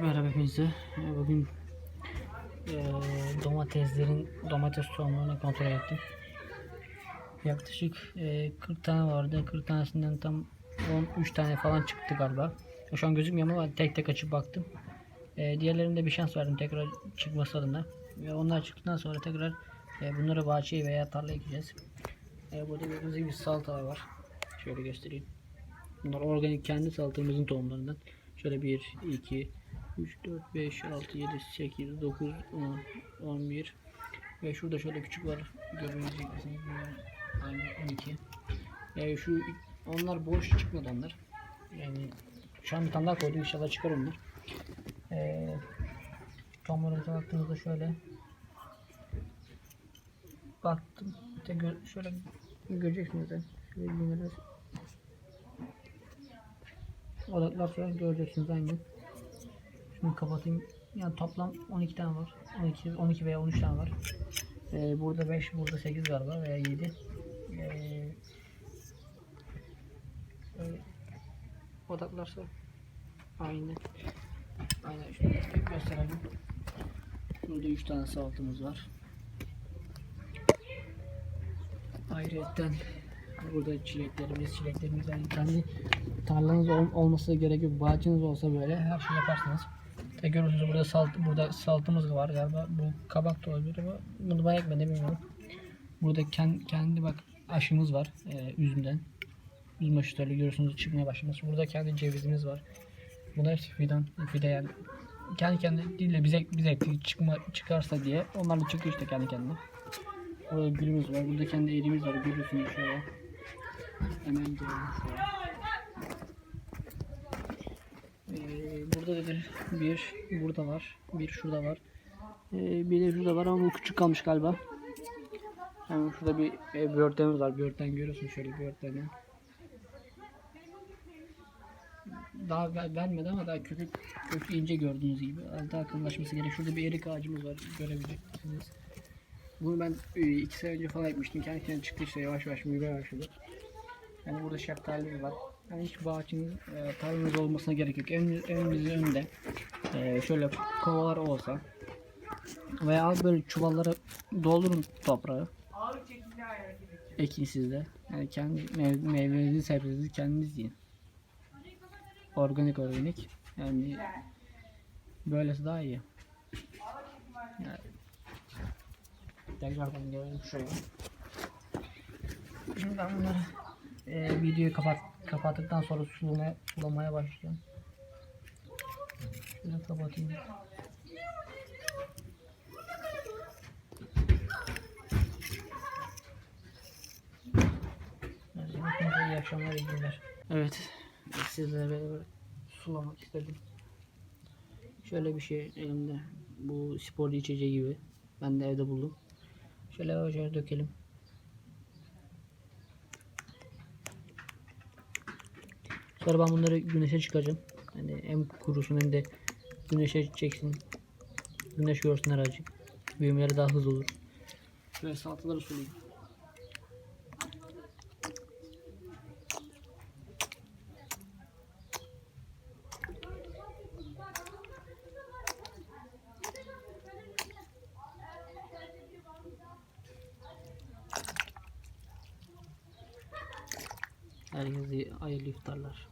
Merhaba hepinize. Ee, Bugün eee, domateslerin domates tohumlarını kontrol ettim. Yaklaşık eee, 40 tane vardı. 40 tanesinden tam 13 tane falan çıktı galiba. Şu an gözükmüyor ama tek tek açıp baktım. Eee diğerlerinde bir şans verdim tekrar çıkması adına. Ve onlar çıktıktan sonra tekrar eee, bunları bahçeye veya tarlaya ekeceğiz. Eee, burada gördüğünüz gibi salatalar var. Şöyle göstereyim. Bunlar organik kendi salatamızın tohumlarından. Şöyle 1, 2, 3, 4, 5, 6, 7, 8, 9, 10, 11 ve şurada şöyle küçük var. Görebilecek misiniz? Bunlar Aynı 12. Ee, şu onlar boş çıkmadı onlar. Yani şu an bir tane daha koydum inşallah çıkar onlar. Ee, tohumlarımıza baktığımızda şöyle baktım. İşte gö- şöyle göreceksiniz de. Şöyle bir Odaklar sonra göreceksiniz aynı. Şunu kapatayım. Yani toplam 12 tane var. 12, 12 veya 13 tane var. Ee, burada 5, burada 8 galiba veya 7. Ee, odaklarsa aynı. Aynen şunu gösterelim. Burada 3 tane salatamız var. Ayrıyetten burada çileklerimiz, çileklerimiz yani kendi tarlanız ol, olması gerek yok. Bahçeniz olsa böyle her şey yaparsınız. E görüyorsunuz burada salt burada saltımız var galiba. Bu kabak da olabilir ama bunu ben ekmedim bilmiyorum. Burada kendi, kendi bak aşımız var e, üzümden. Üzüm aşıları görüyorsunuz çıkmaya başlamış. Burada kendi cevizimiz var. Bunlar hepsi fidan, fide yani. Kendi kendi değil de bize bize çıkma çıkarsa diye. Onlar da çıkıyor işte kendi kendine. Burada gülümüz var. Burada kendi eğrimiz var. Görüyorsunuz şöyle. Hemen. Ee, burada da bir, burada var. Bir şurada var. Ee, bir de şurada var ama bu küçük kalmış galiba. Hemen şurada bir e, böğürtlenimiz var. Böğürtlen görüyorsun şöyle böğürtleni. Daha ver- vermedi ama daha kökü, kökü ince gördüğünüz gibi. Daha kalınlaşması gerek. Şurada bir erik ağacımız var. Görebileceksiniz. Bunu ben 2 sene önce falan ekmiştim. Kendi kendine çıktı işte yavaş yavaş büyümeye başladı. Yani burada şeftalimiz var. Yani hiç bahçeniz, e, tarlanız olmasına gerek yok. En bizi önde e, şöyle kovalar olsa veya böyle çuvallara doldurun toprağı. Ekin sizde. Yani kendi mev- meyvenizi, sebzenizi kendiniz yiyin. Organik organik. Yani böylesi daha iyi. Yani, tekrardan gelelim şuraya. Şimdi ben bunları e, videoyu kapat kapattıktan sonra sulamaya, sulamaya başlayacağım. Şöyle kapatayım. Hepinize akşamlar, iyi. Evet, sizlerle beraber sulamak istedim. Şöyle bir şey elimde. Bu sporcu içeceği gibi. Ben de evde buldum. Şöyle yavaş dökelim. Ben bunları güneşe çıkacağım. Hani hem kurusun hem de güneşe çeksin. Güneş görsün azıcık. Büyümeleri daha hızlı olur. Şöyle salataları sulayayım. Herkese hayırlı iftarlar.